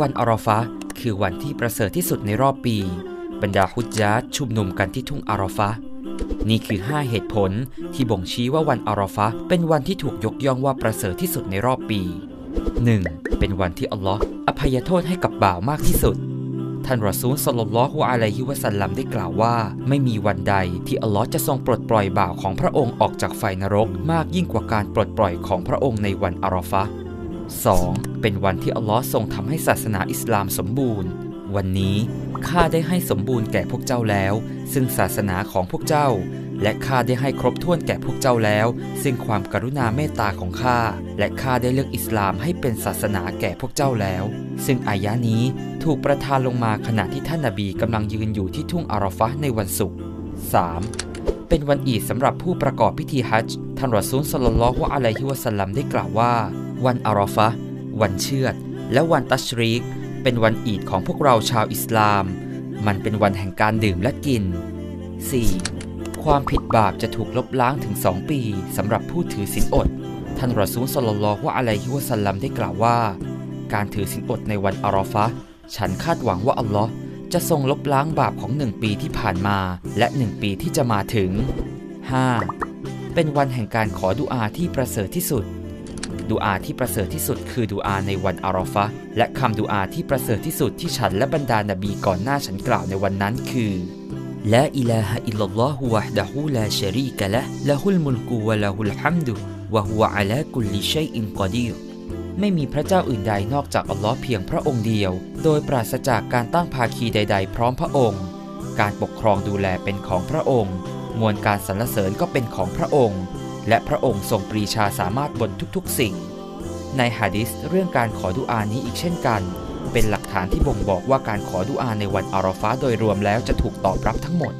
วันอารอฟะคือวันที่ประเสริฐที่สุดในรอบปี บรรดาฮุจญาชุมนุมกันที่ทุ่งอารอฟะนี่คือ 5 เหตุผลที่บ่งชี้ว่าวันอารอฟะเป็นวันที่ถูกยกย่องว่าประเสริฐที่สุดในรอบปี 1. เป็นวันที่อัลลอฮ์อภัยโทษให้กับบ่าวมากที่สุด ท่านรอซูลสลลลอฮุอะลัยฮิวะสัลลัมได้กล่าวว่า ไม่มีวันใดที่อัลลอฮ์จะทรงปลดปล่อยบ่าวของพระองค์ออกจากไฟนรกมากยิ่งกว่าการปลดปล่อยของพระองค์ในวันอารอฟะ 2. เป็นวันที่อัลลอฮ์ทรงทำให้ศาสนาอิสลามสมบูรณ์ วันนี้ข้าได้ให้สมบูรณ์แก่พวกเจ้าแล้ว ซึ่งศาสนาของพวกเจ้า และข้าได้ให้ครบถ้วนแก่พวกเจ้าแล้ว ซึ่งความกรุณาเมตตาของข้าและข้าได้เลือกอิสลามให้เป็นศาสนาแก่พวกเจ้าแล้ว ซึ่งอายะนี้ถูกประทานลงมาขณะที่ท่านนบีกำลังยืนอยู่ที่ทุ่งอารอฟะในวันศุกร์ 3. เป็นวันอีดสำหรับผู้ประกอบพิธีฮัจญ์ท่านรอซูลสลลัลลอฮุอะลัยฮิวะสัลลัมได้กล่าวว่า วันอารอฟะวันเชือด และวันตัชรีก เป็นวันอีดของพวกเราชาวอิสลาม มันเป็นวันแห่งการดื่มและกิน 4. ความผิดบาปจะถูกลบล้างถึง2ปีสำหรับผู้ถือศีลอด ท่านรอซูลสลลัลลอฮุอะลัยฮิวะสัลลัมได้กล่าวว่า การถือศีลอดในวันอารอฟะฉันคาดหวังว่าอัลลอฮ์จะทรงลบล้างบาปของหนึ่งปีที่ผ่านมา และหนึ่งปีที่จะมาถึง 5. เป็นวันแห่งการขอดุอาที่ประเสริฐที่สุด ดุอาที่ประเสริฐที่สุดคือดุอาในวันอารอฟะห์และคำดุอาที่ประเสริฐที่สุดที่ฉันและบรรดานาบีก่อนหน้าฉันกล่าวในวันนั้นคือละอิลาฮะอิลลัลลอฮุวะฮ์ดะฮูลาชะรีกะละห์ละฮุลมุลกุวะละฮุลฮัมดุวะฮุวะอะลากุลลิชัยอินกอดีรไม่มีพระเจ้าอื่นใดนอกจากอัลลอฮ์เพียงพระองค์เดียว โดยปราศจากการตั้งภาคีใด ๆ พร้อมพระองค์ การปกครองดูแลเป็นของพระองค์ มวลการสรรเสริญก็เป็นของพระองค์ และพระองค์ทรงปรีชาสามารถบนทุกๆสิ่ง ในฮะดิษเรื่องการขอดุอานี้อีกเช่นกัน เป็นหลักฐานที่บ่งบอกว่าการขอดุอาในวันอารอฟ้าโดยรวมแล้วจะถูกตอบรับทั้งหมด